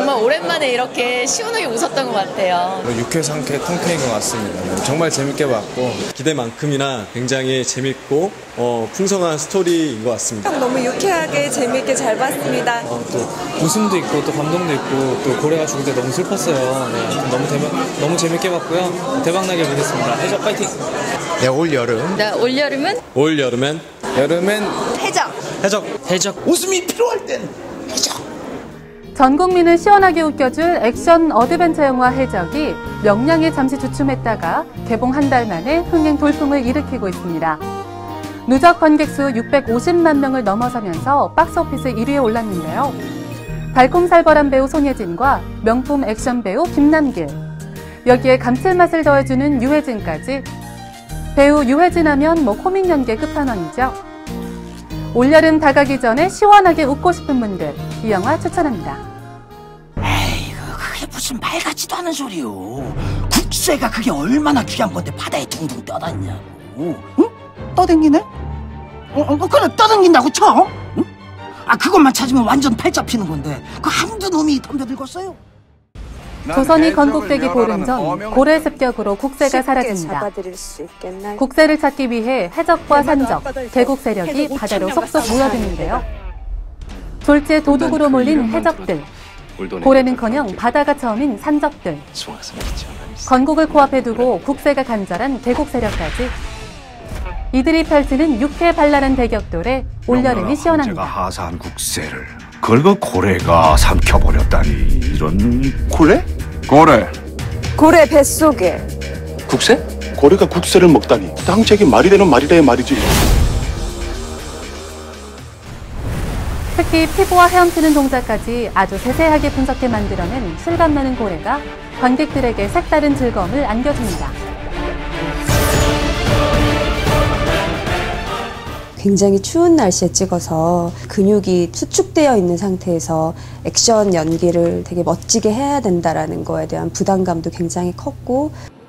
정말 오랜만에 이렇게 시원하게 웃었던 것 같아요. 육회 상쾌 통쾌인 것 같습니다. 정말 재밌게 봤고 기대만큼이나 굉장히 재밌고 어, 풍성한 스토리인 것 같습니다. 너무 유쾌하게 재밌게 잘 봤습니다. 어, 또 웃음도 있고 또 감동도 있고 또 고래가 죽을 때 너무 슬펐어요. 네, 너무 대박, 너무 재밌게 봤고요. 대박 나게 보겠습니다. 해적 파이팅! 네, 올 여름 네, 올 여름은 올 여름엔 여름엔 해적. 해적 해적 웃음이 필요할 땐 전 국민을 시원하게 웃겨줄 액션 어드벤처 영화 해적이 명량에 잠시 주춤했다가 개봉 한 달 만에 흥행 돌풍을 일으키고 있습니다. 누적 관객 수 650만 명을 넘어서면서 박스오피스 1위에 올랐는데요. 달콤살벌한 배우 손예진과 명품 액션 배우 김남길, 여기에 감칠맛을 더해주는 유해진까지 배우 유해진 하면 뭐 코믹 연계 끝판왕이죠. 올여름 다가기 전에 시원하게 웃고 싶은 분들 이 영화 추천합니다. 무슨 말 같지도 않은 소리요. 국세가 그게 얼마나 귀한 건데 바다에 둥둥 떠다니냐고. 응? 떠댕기네? 어, 어, 그래, 떠댕긴다고 쳐? 응? 아, 그것만 찾으면 완전 팔 잡히는 건데. 그 한두 놈이 덤벼들겠어요? 조선이 건국되기 보름 전 고래 습격으로 국세가 사라집니다. 국세를 찾기 위해 해적과 산적, 개국 세력이 바다로 속속 모여드는데요. 졸지에 도둑으로 몰린 해적들, 고래는커녕 바다가 처음인 산적들, 건국을 코앞에 두고 국세가 간절한 개국 세력까지. 이들이 펼치는 육회 발랄한 대격돌에 올여름이 시원합니다. 하사한 국세를 그걸 고래가 삼켜버렸다니. 이런 고래? 고래. 고래 뱃속에. 국세? 고래가 국세를 먹다니. 당최에게 말이 되는 말이래 말이지 특히 피부와 헤엄치는 동작까지 아주 세세하게 분석해 만들어낸 실감 나는 고래가 관객들에게 색다른 즐거움을 안겨줍니다. 굉장히 추운 날씨에 찍어서 근육이 수축되어 있는 상태에서 액션 연기를 되게 멋지게 해야 된다라는 거에 대한 부담감도 굉장히 컸고 또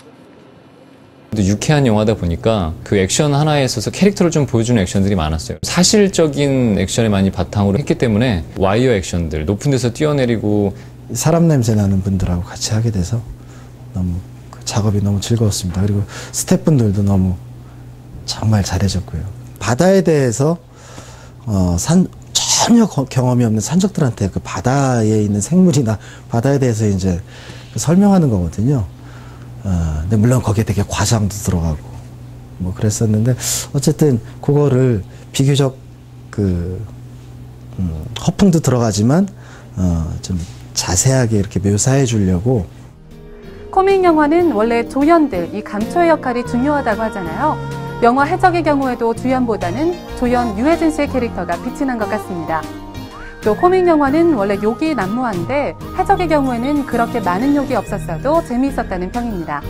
유쾌한 영화다 보니까 그 액션 하나에 있어서 캐릭터를 좀 보여주는 액션들이 많았어요. 사실적인 액션에 많이 바탕으로 했기 때문에 와이어 액션들, 높은 데서 뛰어내리고 사람 냄새 나는 분들하고 같이 하게 돼서 너무 그 작업이 너무 즐거웠습니다. 그리고 스태프분들도 너무 정말 잘해줬고요. 바다에 대해서 어, 산 전혀 거- 경험이 없는 산적들한테 그 바다에 있는 생물이나 바다에 대해서 이제 그 설명하는 거거든요. 어, 근데 물론 거기에 되게 과장도 들어가고 뭐 그랬었는데 어쨌든 그거를 비교적 그 음, 허풍도 들어가지만 어, 좀 자세하게 이렇게 묘사해 주려고 코믹 영화는 원래 조연들, 이 감초의 역할이 중요하다고 하잖아요. 영화 해적의 경우에도 주연보다는 조연 유해진 씨의 캐릭터가 빛이 난 것 같습니다. 또 코믹 영화는 원래 욕이 난무한데 해적의 경우에는 그렇게 많은 욕이 없었어도 재미있었다는 평입니다.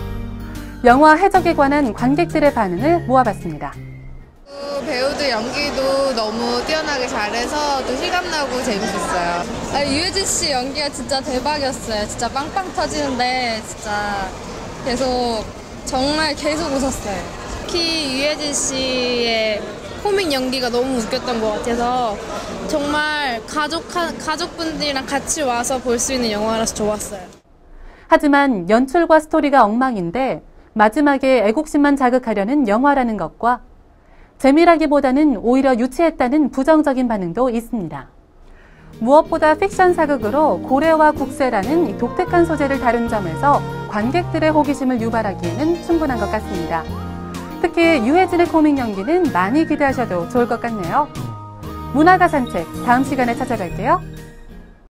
영화 해적에 관한 관객들의 반응을 모아봤습니다. 배우들 연기도 너무 뛰어나게 잘해서 또 실감나고 재밌었어요. 아, 유해진 씨 연기가 진짜 대박이었어요. 진짜 빵빵 터지는데 진짜 계속 정말 계속 웃었어요. 특히 유해진 씨의 코믹 연기가 너무 웃겼던 것 같아서 정말 가족 가족분들이랑 같이 와서 볼 수 있는 영화라서 좋았어요. 하지만 연출과 스토리가 엉망인데 마지막에 애국심만 자극하려는 영화라는 것과 재미라기보다는 오히려 유치했다는 부정적인 반응도 있습니다. 무엇보다 픽션 사극으로 고래와 국세라는 이 독특한 소재를 다룬 점에서 관객들의 호기심을 유발하기에는 충분한 것 같습니다. 특히 유해진의 코믹 연기는 많이 기대하셔도 좋을 것 같네요. 문화가 산책 다음 시간에 찾아갈게요.